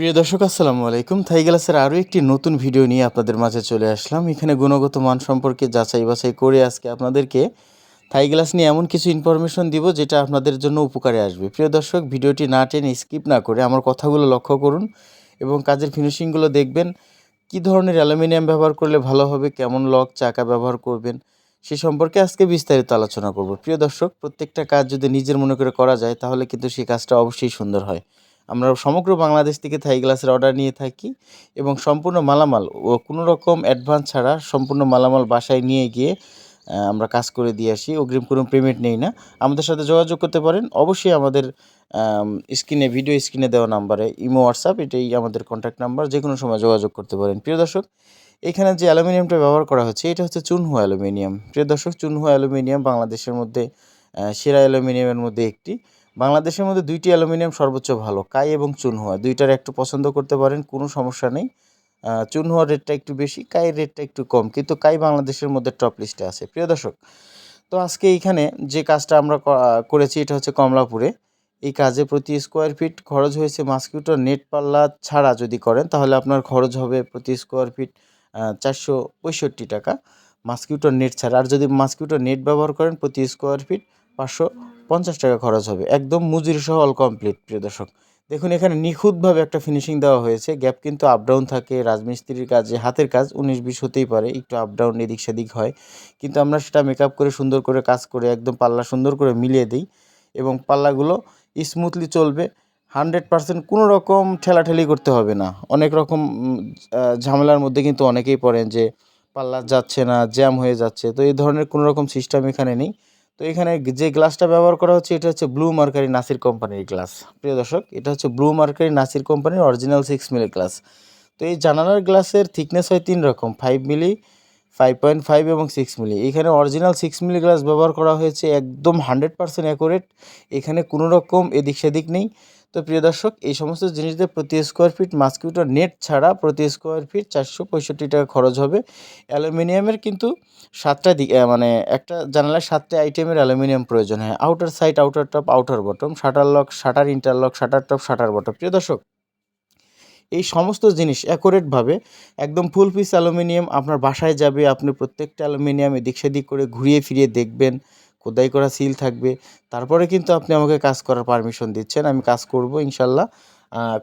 প্রিয় দর্শক, আসসালামু আলাইকুম। থাই গ্লাসের আরও একটি নতুন ভিডিও নিয়ে আপনাদের মাঝে চলে আসলাম। এখানে গুণগত মান সম্পর্কে যাচাই বাছাই করে আজকে আপনাদেরকে থাই গ্লাস নিয়ে এমন কিছু ইনফরমেশন দিব যেটা আপনাদের জন্য উপকারে আসবে। প্রিয় দর্শক, ভিডিওটি না টেনে স্কিপ না করে আমার কথাগুলো লক্ষ্য করুন এবং কাজের ফিনিশিংগুলো দেখবেন। কি ধরনের অ্যালুমিনিয়াম ব্যবহার করলে ভালো হবে, কেমন লক, চাকা ব্যবহার করবেন, সে সম্পর্কে আজকে বিস্তারিত আলোচনা করব। প্রিয় দর্শক, প্রত্যেকটা কাজ যদি নিজের মনে করে করা যায়, তাহলে কিন্তু সেই কাজটা অবশ্যই সুন্দর হয়। আমরা সমগ্র বাংলাদেশ থেকে থাই গ্লাসের অর্ডার নিয়ে থাকি এবং সম্পূর্ণ মালামাল ও কোনো রকম অ্যাডভান্স ছাড়া সম্পূর্ণ মালামাল বাসায় নিয়ে গিয়ে আমরা কাজ করে দিয়ে আসি। অগ্রিম কোনো পেমেন্ট নেই না। আমাদের সাথে যোগাযোগ করতে পারেন। অবশ্যই আমাদের স্ক্রিনে ভিডিও স্ক্রিনে দেওয়া নাম্বারে ইমো হোয়াটসঅ্যাপ এটাই আমাদের কন্ট্যাক্ট নাম্বার যে কোনো সময় যোগাযোগ করতে পারেন। প্রিয় দর্শক, এখানে যে অ্যালুমিনিয়ামটা ব্যবহার করা হচ্ছে, এটা হচ্ছে চুনহু অ্যালুমিনিয়াম। প্রিয় দর্শক, চুনহু অ্যালুমিনিয়াম বাংলাদেশের মধ্যে সেরা অ্যালুমিনিয়ামের মধ্যে একটি। বাংলাদেশের মধ্যে দুইটি অ্যালুমিনিয়াম সর্বোচ্চ ভালো, কাই এবং চুনহুয়া। দুইটার একটু পছন্দ করতে পারেন, কোনো সমস্যা নেই। চুনহুয়ার রেটটা একটু বেশি, কাইয়ের রেটটা একটু কম, কিন্তু কাই বাংলাদেশের মধ্যে টপ লিস্টে আছে। প্রিয় দর্শক, তো আজকে এইখানে যে কাজটা আমরা করেছি, এটা হচ্ছে কমলাপুরে। এই কাজে প্রতি স্কোয়ার ফিট খরচ হয়েছে মাস্কিউটো নেট পাল্লা ছাড়া যদি করেন, তাহলে আপনার খরচ হবে প্রতি স্কোয়ার ফিট চারশো পঁয়ষট্টি টাকা। মাস্কিউটো নেট ছাড়া, আর যদি মাস্কিউটো নেট ব্যবহার করেন, প্রতি স্কোয়ার ফিট পাঁচশো পঞ্চাশ টাকা খরচ হবে। একদম মজুরি সহ অল কমপ্লিট প্রিয় দর্শক। দেখুন, এখানে নিখুঁতভাবে একটা ফিনিশিং দেওয়া হয়েছে। গ্যাপ কিন্তু আপ ডাউন থাকে, রাজমিস্ত্রির কাজে হাতের কাজ, উনিশ বিশ হতেই পারে, একটু আপ ডাউন এদিক সেদিক হয়। কিন্তু আমরা সেটা মেকআপ করে সুন্দর করে কাজ করে, একদম পাল্লা সুন্দর করে মিলিয়ে দিই এবং পাল্লাগুলো স্মুথলি চলবে। হান্ড্রেড পার্সেন্ট কোনো রকম ঠেলাঠেলি করতে হবে না। অনেক রকম ঝামেলার মধ্যে কিন্তু অনেকেই পড়েন যে পাল্লা যাচ্ছে না জ্যাম হয়ে যাচ্ছে। তো এই ধরনের কোনো রকম সিস্টেম এখানে নেই। তো এখানে যে গ্লাসটা ব্যবহার করা হচ্ছে, এটা হচ্ছে ব্লু মার্কারি নাসির কোম্পানির গ্লাস। প্রিয় দর্শক, এটা হচ্ছে ব্লু মার্কারি নাসির কোম্পানির অরিজিনাল সিক্স মিলি গ্লাস তো এই জানালার গ্লাসের থিকনেস হয় তিন রকম five milli five point five এবং সিক্স মিলি এখানে অরিজিনাল সিক্স মিলি গ্লাস ব্যবহার করা হয়েছে, একদম হান্ড্রেড পার্সেন্ট অ্যাকুরেট এখানে কোনো রকম এদিক সেদিক নেই। তো প্রিয় দর্শক, এই সমস্ত জিনিসদের প্রতি স্কোয়ার ফিট মাস্কিউটো নেট ছাড়া প্রতি স্কোয়ার ফিট চারশো পঁয়ষট্টি টাকা খরচ হবে। অ্যালুমিনিয়ামের কিন্তু সাতটা দিক মানে একটা জানালায় সাতটা আইটেমের অ্যালুমিনিয়াম প্রয়োজন হয়। Outer side outer top outer bottom shutter lock shutter interlock shutter top shutter bottom প্রিয় দর্শক এই সমস্ত জিনিস অ্যাকোরেটভাবে একদম ফুল পিস অ্যালুমিনিয়াম আপনার বাসায় যাবে, আপনি প্রত্যেকটা অ্যালুমিনিয়াম এদিক সেদিক করে ঘুরিয়ে ফিরিয়ে দেখবেন, খোদাই করা সিল থাকবে। তারপরে কিন্তু আপনি আমাকে কাজ করার পারমিশন দিচ্ছেন, আমি কাজ করব ইনশাল্লাহ।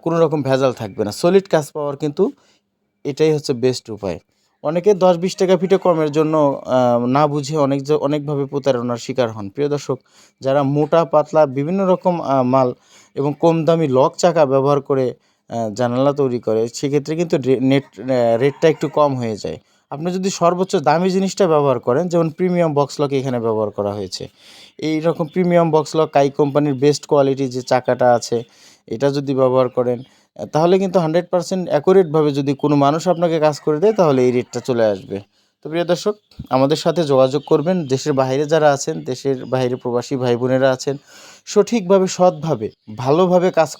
কোনো রকম ভেজাল থাকবে না। সলিড কাজ পাওয়ার কিন্তু এটাই হচ্ছে বেস্ট উপায়। অনেকে দশ বিশ টাকা ফিটে কমের জন্য না বুঝে অনেক অনেকভাবে প্রতারণার শিকার হন। প্রিয় দর্শক, যারা মোটা, পাতলা, বিভিন্ন রকম মাল এবং কম দামি লক চাকা ব্যবহার করে জানালা তৈরি করে, সেক্ষেত্রে কিন্তু নেট রেটটা একটু কম হয়ে যায়। আপনি যদি সর্বোচ্চ দামি জিনিসটা ব্যবহার করেন, যেমন প্রিমিয়াম বক্স লক এখানে ব্যবহার করা হয়েছে। এই রকম প্রিমিয়াম বক্স লক কাই কোম্পানির বেস্ট কোয়ালিটির যে চাকাটা আছে, এটা যদি ব্যবহার করেন, তাহলে কিন্তু হান্ড্রেড পার্সেন্ট অ্যাকুরেটভাবে যদি কোনো মানুষ আপনাকে কাজ করে দেয়, তাহলে এই রেটটা চলে আসবে। তো প্রিয় দর্শক, আমাদের সাথে যোগাযোগ করবেন। দেশের বাইরে যারা আছেন, দেশের বাইরে প্রবাসী ভাই বোনেরা আছেন, সঠিকভাবে, সৎভাবে, ভালোভাবে কাজ